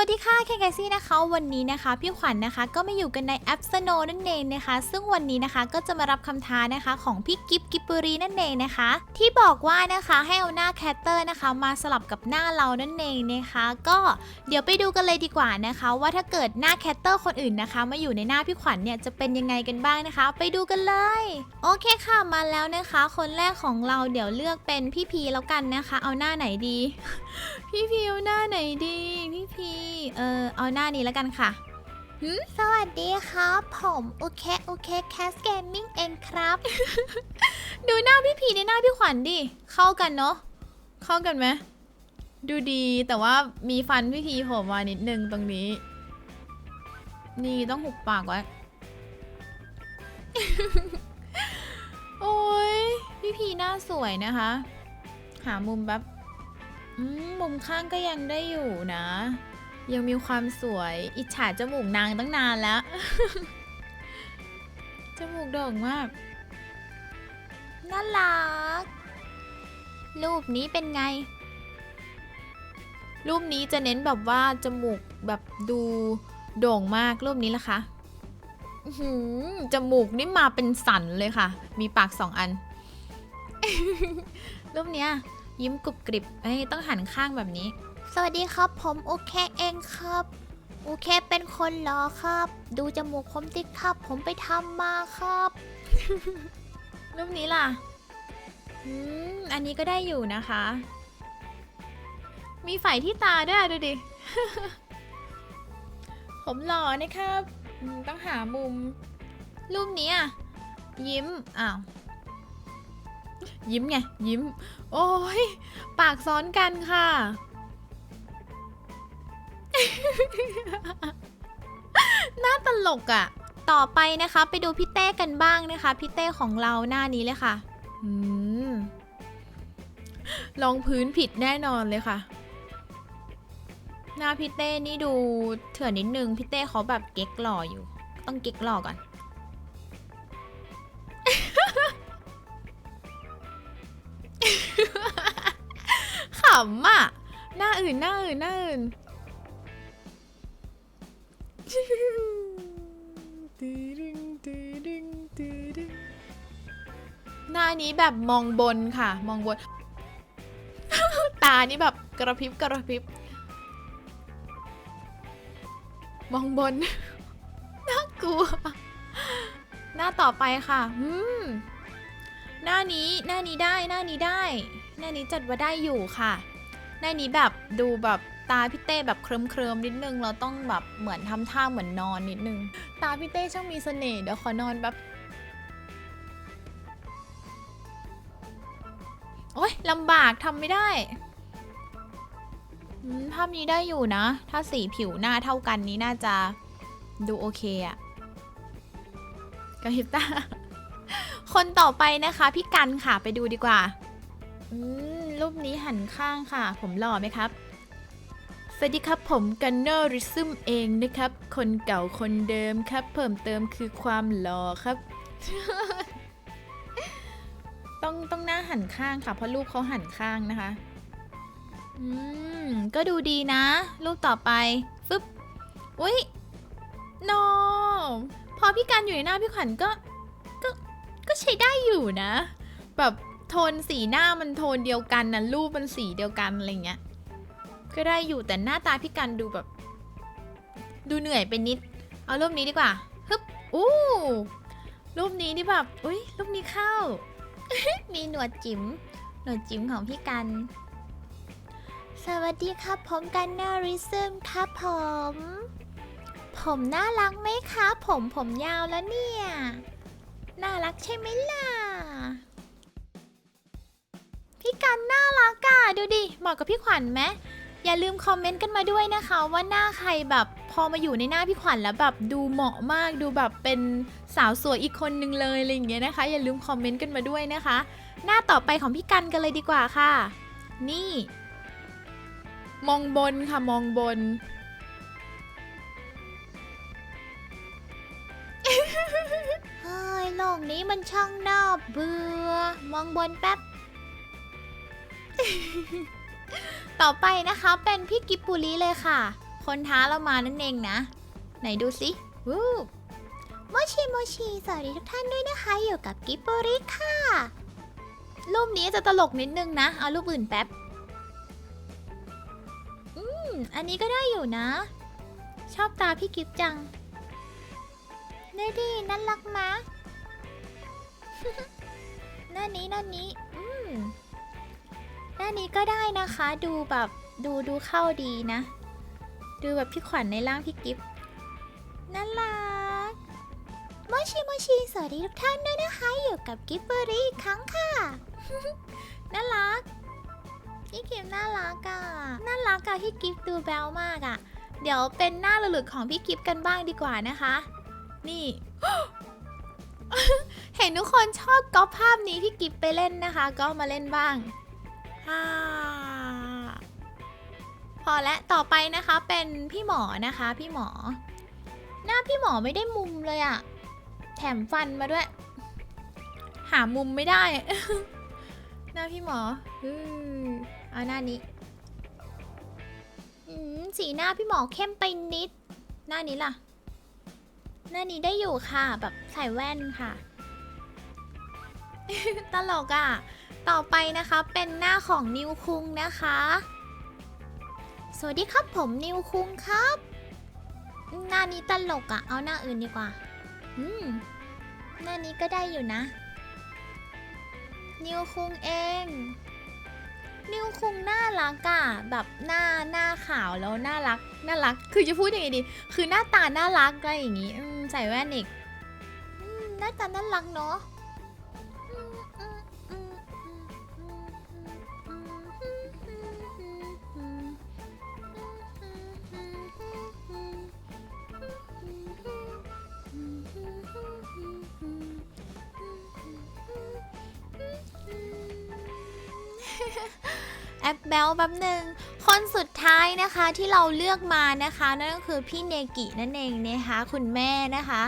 วัสดีค่ะแคคซี่นะคะ วันนี้นะคะพี่ขวัญนะคะ ก็มาอยู่กันในแอป Snow นั่นเองนะคะ ซึ่งวันนี้นะคะก็จะมารับคำท้านะคะของพี่กิฟกิบบุรีนั่นเองนะคะ ที่บอกว่านะคะให้เอาหน้าแคตเตอร์นะคะ มาสลับกับหน้าเรานั่นเองนะคะ ก็เดี๋ยวไปดูกันเลยดีกว่านะคะ ว่าถ้าเกิดหน้าแคตเตอร์คนอื่นนะคะ มาอยู่ในหน้าพี่ขวัญเนี่ยจะเป็นยังไงกันบ้างนะคะ ไปดูกันเลย โอเคค่ะมาแล้วนะคะ คนแรกของเราเดี๋ยวเลือกเป็นพี่พีแล้วกันนะคะ เอาหน้าไหนดี พี่พีเอาหน้าไหนดีพี่พีเออเอาหน้านี้แล้วกันค่ะหืมสวัสดีครับ ผมโอเคโอเคแคสเกมมิ่งเองครับ ดูหน้าพี่พีในหน้าพี่ขวัญดิ เข้ากันเนาะ เข้ากันไหม ดูดีแต่ว่ามีฟันพี่พีโผล่มานิดนึงตรงนี้ นี่ต้องหุบปากไว้ โอ้ยพี่พีหน้าสวยนะคะ หามุมแบบอืมมุมข้างก็ยังได้อยู่นะ ยังมีความสวย อิจฉาจมูกนางตั้งนานแล้ว จมูกโด่งมาก น่ารัก รูปนี้เป็นไง รูปนี้จะเน้นแบบว่าจมูกแบบดูโด่งมาก รูปนี้ละคะหือจมูกนี่มาเป็นสันเลยค่ะ มีปากสองอัน รูปเนี้ย ยิ้มกรุบกริบเอ้ยต้องหันข้างแบบนี้ สวัสดีครับ ผมโอเคเองครับ โอเคเป็นคนหรอครับ ดูจมูกผมติดครับ ผมไปทำมาครับ รูปนี้ล่ะ อืม อันนี้ก็ได้อยู่นะคะ มีไฝที่ตาด้วยดูดิ ผมหล่อนะครับอืมต้องหามุม รูปนี้อะยิ้ม อ้าว ยิ้มไง ยิ้ม โอ้ย ปากซ้อนกันค่ะ น้าตลกอะ่ะ ต่อไปนะคะไปดูพี่เต้กันบ้างนะคะ พี่เต้ของเราหน้านี้เลยค่ะอืมลองพื้นผิดแน่นอนเลยค่ะ หน้าพี่เต้นี่ดูเถื่อนนิดนึงพี่เต้เขาแบบเก๊กหล่ออยู่ ต้องเก๊กหล่อก่อน ขำอะ หน้าอื่นหน้าอื่นหน้าอื่น หน้านี้แบบมองบนค่ะ มองบน ตานี่แบบกระพริบกระพริบ มองบน น่ากลัว หน้าต่อไปค่ะอืมหน้านี้หน้านี้ได้หน้านี้ได้ หน้านี้จัดว่าได้อยู่ค่ะ หน้านี้แบบดูแบบ ตาพี่เต้แบบเคลิมเคลิมๆนิดนึง เราต้องแบบเหมือนทำท่าเหมือนนอนนิดนึง ตาพี่เต้ช่างมีเสน่ห์เดี๋ยวขอนอนแบบโอ๊ยลำบากทำไม่ได้ภาพนี้ได้อยู่นะ ถ้าสีผิวหน้าเท่ากันนี้น่าจะดูโอเคอะกระพริบตาคนต่อไปนะคะ พี่กันค่ะไปดูดีกว่า รูปนี้หันข้างค่ะ ผมหล่อไหมครับ สวัสดีครับผมกันเนอร์ริซึมเองนะครับ คนเก่าคนเดิมครับ เพิ่มเติมคือความหล่อครับ ต้องต้องหน้าหันข้างค่ะ เพราะรูปเขาหันข้างนะคะ อืม ก็ดูดีนะ รูปต่อไป ฟึบอุ้ยโนพอพี่กันอยู่ในหน้าพี่ขวัญก็ก็ก็ใช้ได้อยู่นะ แบบโทนสีหน้ามันโทนเดียวกันนะรูปมันสีเดียวกันอะไรเงี้ย ก็ได้อยู่แต่หน้าตาพี่กันดูแบบ ดูเหนื่อยไปนิด เอารูปนี้ดีกว่าฮึบอู้รูปนี้นี่แบบอุ้ยรูปนี้เข้า มีหนวดจิ๋มหนวดจิ๋มของพี่กัน สวัสดีครับผมกันนาริซึมครับผม ผมน่ารักไหมครับผมผมยาวแล้วเนี่ย น่ารักใช่ไหมล่ะ พี่กันน่ารักอะดูดิเหมาะกับพี่ขวัญไหม อย่าลืมคอมเมนต์กันมาด้วยนะคะว่าหน้าใครแบบพอมาอยู่ในหน้าพี่ขวัญแล้วแบบดูเหมาะมากดูแบบเป็นสาวสวยอีกคนนึงเลยอะไรอย่างเงี้ยนะคะ อย่าลืมคอมเมนต์กันมาด้วยนะคะ หน้าต่อไปของพี่กันกันเลยดีกว่าค่ะ นี่ มองบนค่ะมองบน เฮ้ยโลกนี้มันช่างน่าเบื่อ มองบนแป๊บ ต่อไปนะคะเป็นพี่กิบปุริเลยค่ะ คนท้าเรามานั่นเองนะ ไหนดูสิวู้โมชิโมชิสวัสดีทุกท่านด้วยนะคะ อยู่กับกิปโปริค่ะ รูปนี้จะตลกนิดนึงนะ เอารูปอื่นแป๊บ อืม อันนี้ก็ได้อยู่นะ ชอบตาพี่กิฟจังนี่ดีน่ารักมะหน้านี้หน้านี้ อืม หน้านี้ก็ได้นะคะ ดูแบบดูดูเข้าดีนะ ดูแบบพี่ขวัญในร่างพี่กิฟน่ารักโมชิโมชิสวัสดีทุกท่านด้วยนะคะ อยู่กับกิฟเบอรี่อีกครั้งค่ะ น่ารัก พี่กิฟน่ารักอะน่ารักอะพี่กิฟดูแบลมากอะเดี๋ยวเป็นหน้าหลุดของพี่กิฟกันบ้างดีกว่านะคะ นี่ เห็นทุกคนชอบก๊อปภาพนี้พี่กิฟไปเล่นนะคะ ก็มาเล่นบ้าง ฮ่าพอและต่อไปนะคะเป็นพี่หมอนะคะ พี่หมอ หน้าพี่หมอไม่ได้มุมเลยอะแถมฟันมาด้วย หามุมไม่ได้ หน้าพี่หมออือเอาหน้านี้สีหน้าพี่หมอเข้มไปนิด หน้านี้ล่ะ หน้านี้ได้อยู่ค่ะ แบบใส่แว่นค่ะ ตลกอะ่ะ ต่อไปนะคะเป็นหน้าของนิวคุงนะคะ สวัสดีครับผมนิวคุงครับ หน้านี้ตลกอะเอาหน้าอื่นดีกว่า อืม หน้านี้ก็ได้อยู่นะ นิวคุงเอง นิวคุงน่ารักอะแบบหน้าหน้าขาวแล้วน่ารักน่ารัก คือจะพูดยังไงดี คือหน้าตาน่ารักอะไรอย่างงี้ใส่แว่นอีกอหน้าตาน่ารักเนาะ แอปแบลแป๊บหนึ่งคนสุดท้ายนะคะที่เราเลือกมานะคะ นั่นก็คือพี่เนกินั่นเองนะคะคุณแม่นะคะ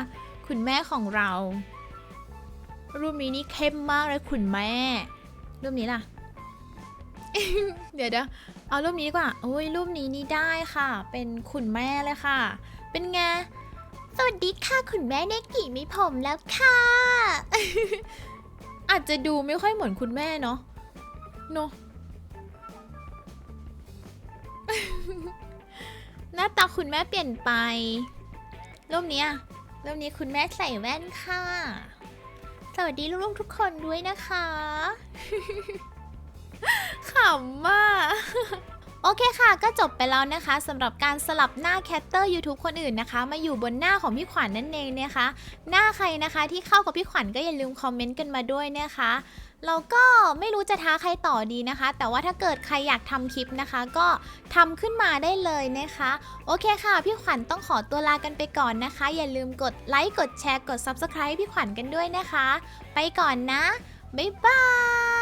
คุณแม่ของเรา รูปนี้นี่เข้มมากเลยคุณแม่ รูปนี้ล่ะ เดี๋ยวเดี๋ยวเอารูปนี้ดีกว่าโอ้ยรูปนี้นี่ได้ค่ะ เป็นคุณแม่เลยค่ะ เป็นไงสวัสดีค่ะคุณแม่เนกิมีผมแล้วค่ะ อาจจะดูไม่ค่อยเหมือนคุณแม่เนาะ เนาะหน้าตาคุณแม่เปลี่ยนไปรูปนี้รูปนี้คุณแม่ใส่แว่นค่ะ สวัสดีลูกๆทุกคนด้วยนะคะขำมาก โอเคค่ะ ก็จบไปแล้วนะคะสำหรับการสลับหน้าแคตเตอร์ YouTube คนอื่นนะคะ มาอยู่บนหน้าของพี่ขวัญนนั่นเองนะคะ หน้าใครนะคะที่เข้ากับพี่ขวัญก็อย่าลืมคอมเมนต์กันมาด้วยนะคะเราก็ไม่รู้จะท้าใครต่อดีนะคะ แต่ว่าถ้าเกิดใครอยากทำคลิปนะคะ ก็ทำขึ้นมาได้เลยนะคะ โอเคค่ะ พี่ขวัญต้องขอตัวลากันไปก่อนนะคะ อย่าลืมกดไลค์กดแชร์กด Subscribe พี่ขวัญกันด้วยนะคะ ไปก่อนนะ บ๊ายบาย